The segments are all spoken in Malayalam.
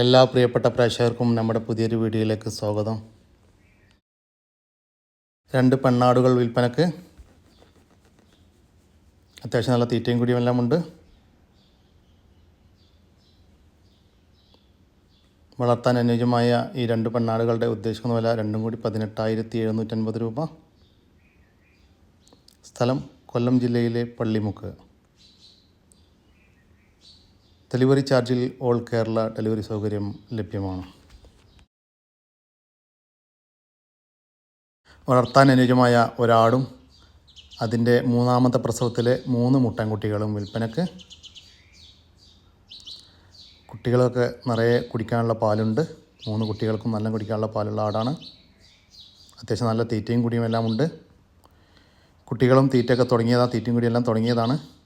എല്ലാ പ്രിയപ്പെട്ട പ്രേക്ഷകർക്കും നമ്മുടെ പുതിയൊരു വീഡിയോയിലേക്ക് സ്വാഗതം. രണ്ട് പെണ്ണാടുകൾ വിൽപ്പനക്ക് അത്യാവശ്യം നല്ല തീറ്റയും കൂടിയും ഉണ്ട്. വളർത്താൻ അനുയോജ്യമായ ഈ രണ്ട് പെണ്ണാടുകളുടെ ഉദ്ദേശിക്കുന്ന വില രണ്ടും കൂടി പതിനെട്ടായിരത്തി എഴുന്നൂറ്റൻപത് രൂപ. സ്ഥലം കൊല്ലം ജില്ലയിലെ പള്ളിമുക്ക്. ഡെലിവറി ചാർജിൽ ഓൾ കേരള ഡെലിവറി സൗകര്യം ലഭ്യമാണ്. വളർത്താൻ അനുയോജ്യമായ ഒരാടും അതിന്റെ മൂന്നാമത്തെ പ്രസവത്തിലെ മൂന്ന് മുട്ടൻകുട്ടികളും വിൽപ്പനക്ക്. കുട്ടികളൊക്കെ നിറയെ കുടിക്കാനുള്ള പാലുണ്ട്. മൂന്ന് കുട്ടികൾക്കും നല്ല കുടിക്കാനുള്ള പാലുള്ള ആടാണ്. അത്യാവശ്യം നല്ല തീറ്റയും കുടിയും എല്ലാം ഉണ്ട്. കുട്ടികളും തീറ്റയൊക്കെ തുടങ്ങിയതാണ് തീറ്റയും കുടിയെല്ലാം തുടങ്ങിയതാണ്.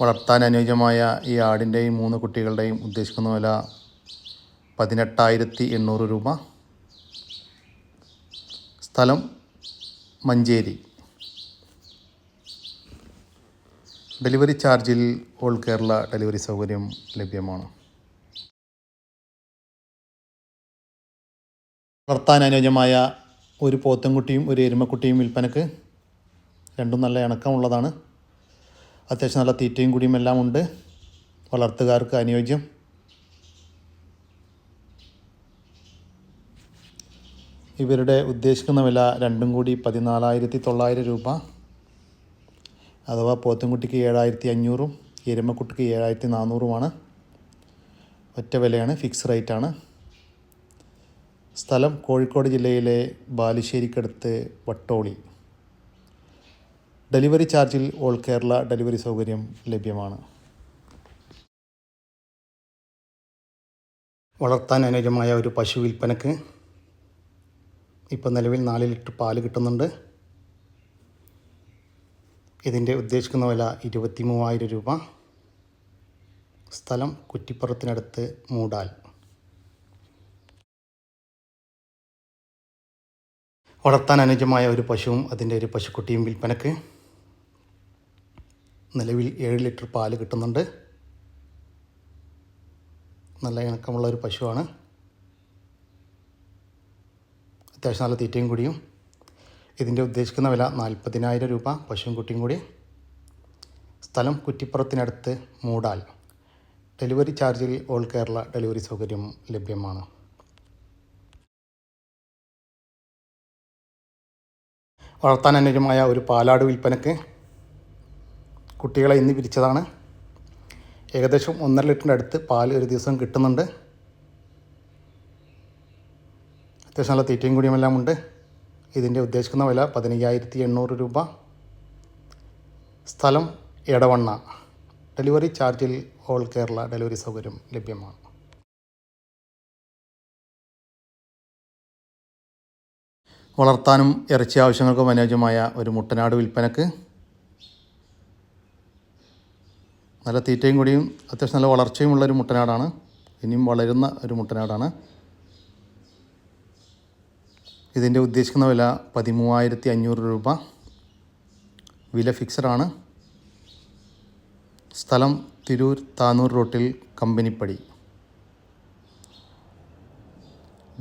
വളർത്താൻ അനുയോജ്യമായ ഈ ആടിന്റെയും മൂന്ന് കുട്ടികളുടെയും ഉദ്ദേശിക്കുന്ന വില പതിനെട്ടായിരത്തി എണ്ണൂറ് രൂപ. സ്ഥലം മഞ്ചേരി. ഡെലിവറി ചാർജിൽ ഓൾ കേരള ഡെലിവറി സൗകര്യം ലഭ്യമാണ്. വളർത്താൻ അനുയോജ്യമായ ഒരു പോത്തൻകുട്ടിയും ഒരു എരുമക്കുട്ടിയും വിൽപ്പനക്ക് രണ്ടും നല്ല ഇണക്കമുള്ളതാണ്. അത്യാവശ്യം നല്ല തീറ്റയും കുടിയും എല്ലാം ഉണ്ട്. വളർത്തുകാർക്ക് അനുയോജ്യം. ഇവരുടെ ഉദ്ദേശിക്കുന്ന വില രണ്ടും കൂടി പതിനാലായിരത്തി തൊള്ളായിരം രൂപ. അഥവാ പോത്തുംകുട്ടിക്ക് ഏഴായിരത്തി അഞ്ഞൂറും എരുമക്കുട്ടിക്ക് ഏഴായിരത്തി നാനൂറുമാണ് ഒറ്റ വിലയാണ് ഫിക്സ് റേറ്റാണ്. സ്ഥലം കോഴിക്കോട് ജില്ലയിലെ ബാലുശ്ശേരിക്കടുത്ത് വട്ടോളി. ഡെലിവറി ചാർജിൽ ഓൾ കേരള ഡെലിവറി സൗകര്യം ലഭ്യമാണ്. വളർത്താൻ അനുയോജ്യമായ ഒരു പശു വിൽപ്പനക്ക് ഇപ്പോൾ നിലവിൽ നാല് ലിറ്റർ പാൽ കിട്ടുന്നുണ്ട്. ഇതിന്റെ ഉദ്ദേശിക്കുന്ന വില ഇരുപത്തി മൂവായിരം രൂപ. സ്ഥലം കുറ്റിപ്പുറത്തിനടുത്ത് മൂടാൽ. വളർത്താൻ അനുയോജ്യമായ ഒരു പശുവും അതിന്റെ ഒരു പശുക്കുട്ടിയും വിൽപ്പനക്ക്. നിലവിൽ ഏഴ് ലിറ്റർ പാൽ കിട്ടുന്നുണ്ട്. നല്ല ഇണക്കമുള്ള ഒരു പശുവാണ്. അത്യാവശ്യം നല്ല തീറ്റയും കൂടിയും. ഇതിന്റെ ഉദ്ദേശിക്കുന്ന വില നാൽപ്പതിനായിരം രൂപ പശുവും കുട്ടിയും കൂടി. സ്ഥലം കുറ്റിപ്പുറത്തിനടുത്ത് മൂടാൽ. ഡെലിവറി ചാർജിൽ ഓൾ കേരള ഡെലിവറി സൗകര്യം ലഭ്യമാണ്. വളർത്താൻ അനുജമായ ഒരു പാലാട് വിൽപ്പനക്ക് കുട്ടികളെ ഇന്ന് പിരിച്ചതാണ് ഏകദേശം ഒന്നര ലിറ്ററിന്റെ അടുത്ത് പാൽ ഒരു ദിവസം കിട്ടുന്നുണ്ട്. അത്യാവശ്യം നല്ല തീറ്റയും കൂടിയും എല്ലാം ഉണ്ട്. ഇതിന്റെ ഉദ്ദേശിക്കുന്ന വില പതിനയ്യായിരത്തി എണ്ണൂറ് രൂപ. സ്ഥലം എടവണ്ണ. ഡെലിവറി ചാർജിൽ ഓൾ കേരള ഡെലിവറി സൗകര്യം ലഭ്യമാണ്. വളർത്താനും ഇറച്ചി ആവശ്യങ്ങൾക്കും അനുയോജ്യമായ ഒരു മുട്ടനാട് വിൽപ്പനക്ക് നല്ല തീറ്റയും കൂടിയും അത്യാവശ്യം നല്ല വളർച്ചയുമുള്ള ഒരു മുട്ടനാടാണ്. ഇനിയും വളരുന്ന ഒരു മുട്ടനാടാണ്. ഇതിന്റെ ഉദ്ദേശിക്കുന്ന വില പതിമൂവായിരത്തി അഞ്ഞൂറ് രൂപ. വില ഫിക്സഡാണ് സ്ഥലം തിരൂർ താനൂർ റോട്ടിൽ കമ്പനിപ്പടി.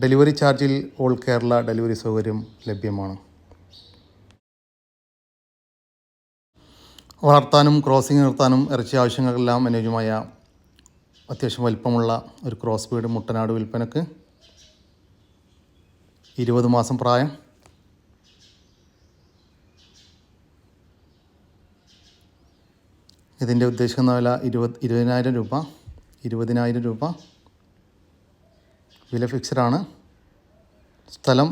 ഡെലിവറി ചാർജിൽ ഓൾ കേരള ഡെലിവറി സൗകര്യം ലഭ്യമാണ്. വളർത്താനും ക്രോസിംഗ് നിർത്താനും ഇറച്ചി ആവശ്യങ്ങൾക്കെല്ലാം അനുയോജ്യമായ അത്യാവശ്യം വലിപ്പമുള്ള ഒരു ക്രോസ് ബീഡ് മുട്ടനാട് വിൽപ്പനക്ക് ഇരുപത് മാസം പ്രായം. ഇതിന്റെ ഉദ്ദേശിക്കുന്ന വില ഇരുപത് ഇരുപതിനായിരം രൂപ ഇരുപതിനായിരം രൂപ. വില ഫിക്സഡാണ് സ്ഥലം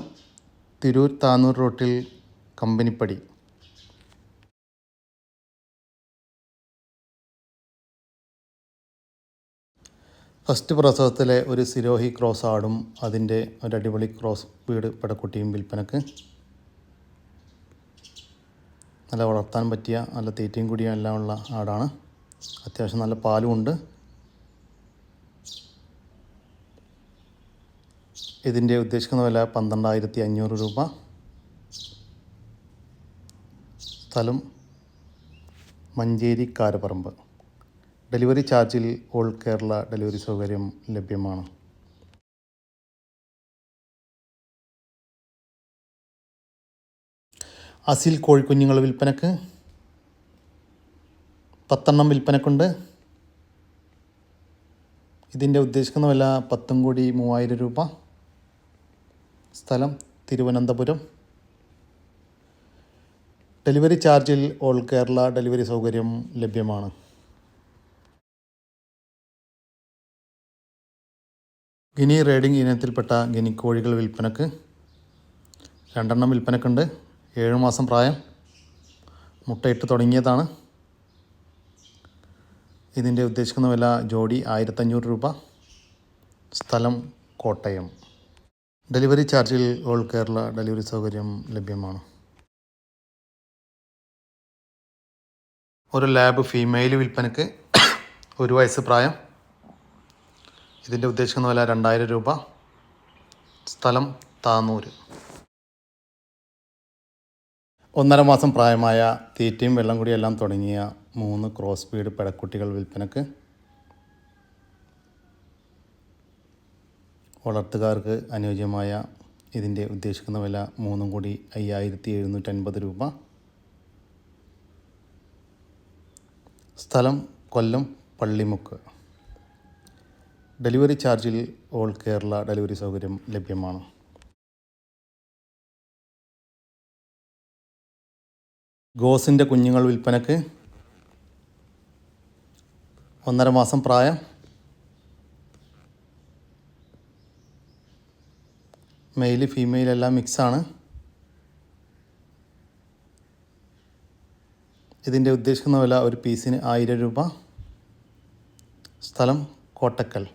തിരൂർ താനൂർ റോട്ടിൽ കമ്പനിപ്പടി. ഫസ്റ്റ് പ്രസവത്തിലെ ഒരു സിരോഹി ക്രോസ് ആടും അതിന്റെ ഒരു അടിപൊളി ക്രോസ് വീട് പടക്കുട്ടിയും വിൽപ്പനക്ക്. നല്ല വളർത്താൻ പറ്റിയ നല്ല തീറ്റയും കുടിയും എല്ലാം ഉള്ള ആടാണ്. അത്യാവശ്യം നല്ല പാലും ഉണ്ട്. ഇതിന്റെ ഉദ്ദേശിക്കുന്ന വില പന്ത്രണ്ടായിരത്തി അഞ്ഞൂറ് രൂപ. സ്ഥലം മഞ്ചേരി കാരപ്പറമ്പ് ഡെലിവറി ചാർജിൽ ഓൾ കേരള ഡെലിവറി സൗകര്യം ലഭ്യമാണ്? അസിൽ കോഴിക്കുഞ്ഞുങ്ങൾ വിൽപ്പനക്ക് പത്തെണ്ണം വിൽപ്പനക്കുണ്ട്. ഇതിന്റെ ഉദ്ദേശിക്കുന്ന വില പത്തും കോടി മൂവായിരം രൂപ. സ്ഥലം തിരുവനന്തപുരം. ഡെലിവറി ചാർജിൽ ഓൾ കേരള ഡെലിവറി സൗകര്യം ലഭ്യമാണ്. ഗിനി റേഡിംഗ് ഇനത്തിൽപ്പെട്ട ഗിനി കോഴികൾ വിൽപ്പനക്ക് രണ്ടെണ്ണം വിൽപ്പനക്കുണ്ട്. ഏഴ് മാസം പ്രായം. മുട്ടയിട്ട് തുടങ്ങിയതാണ്. ഇതിന്റെ ഉദ്ദേശിക്കുന്ന വില ജോഡി ആയിരത്തഞ്ഞൂറ് രൂപ. സ്ഥലം കോട്ടയം. ഡെലിവറി ചാർജിൽ ഓൾ കേരള ഡെലിവറി സൗകര്യം ലഭ്യമാണ്. ഒരു ലാബ് ഫീമെയിൽ വിൽപ്പനക്ക് ഒരു വയസ്സ് പ്രായം. ഇതിന്റെ ഉദ്ദേശിക്കുന്ന വില രണ്ടായിരം രൂപ. സ്ഥലം താന്നൂര് ഒന്നര മാസം പ്രായമായ തീറ്റയും വെള്ളം കൂടി എല്ലാം തുടങ്ങിയ മൂന്ന് ക്രോസ് ബീഡ് പെടക്കുട്ടികൾ വിൽപ്പനക്ക് വളർത്തുകാർക്ക് അനുയോജ്യമായ ഇതിന്റെ ഉദ്ദേശിക്കുന്ന വില മൂന്നും കൂടി അയ്യായിരത്തി എഴുന്നൂറ്റൻപത് രൂപ. സ്ഥലം കൊല്ലം പള്ളിമുക്ക്. ഡെലിവറി ചാർജിൽ ഓൾ കേരള ഡെലിവറി സൗകര്യം ലഭ്യമാണ്? ഗോസിന്റെ കുഞ്ഞുങ്ങൾ വിൽപ്പനക്ക് ഒന്നര മാസം പ്രായം. മെയിൽ ഫീമെയിൽ എല്ലാം മിക്സാണ്. ഇതിന്റെ ഉദ്ദേശിക്കുന്ന വില ഒരു പീസിന് ആയിരം രൂപ. സ്ഥലം കോട്ടക്കൽ.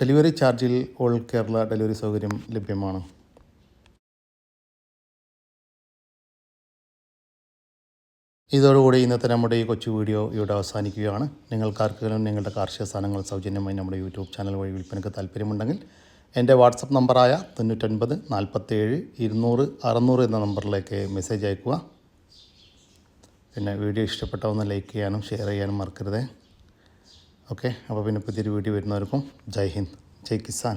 ഡെലിവറി ചാർജിൽ ഓൾ കേരള ഡെലിവറി സൗകര്യം ലഭ്യമാണ്. ഇതോടുകൂടി ഇന്നത്തെ നമ്മുടെ ഈ കൊച്ചു വീഡിയോ ഇവിടെ അവസാനിക്കുകയാണ്. നിങ്ങൾക്കാർക്കെങ്കിലും നിങ്ങളുടെ കാർഷിക സാധനങ്ങൾ സൗജന്യമായി നമ്മുടെ യൂട്യൂബ് ചാനൽ വഴി വിൽപ്പനയ്ക്ക് താല്പര്യമുണ്ടെങ്കിൽ എന്റെ വാട്സപ്പ് നമ്പറായ തൊണ്ണൂറ്റൊൻപത് നാൽപ്പത്തേഴ് ഇരുന്നൂറ് അറുന്നൂറ് എന്ന നമ്പറിലേക്ക് മെസ്സേജ് അയക്കുക പിന്നെ വീഡിയോ ഇഷ്ടപ്പെട്ട ഒന്ന് ലൈക്ക് ചെയ്യാനും ഷെയർ ചെയ്യാനും മറക്കരുത്. ഓക്കെ അപ്പോൾ പിന്നെ പുതിയൊരു വീഡിയോ വരുന്നവർക്കും ജയ് ഹിന്ദ് ജയ് കിസാൻ.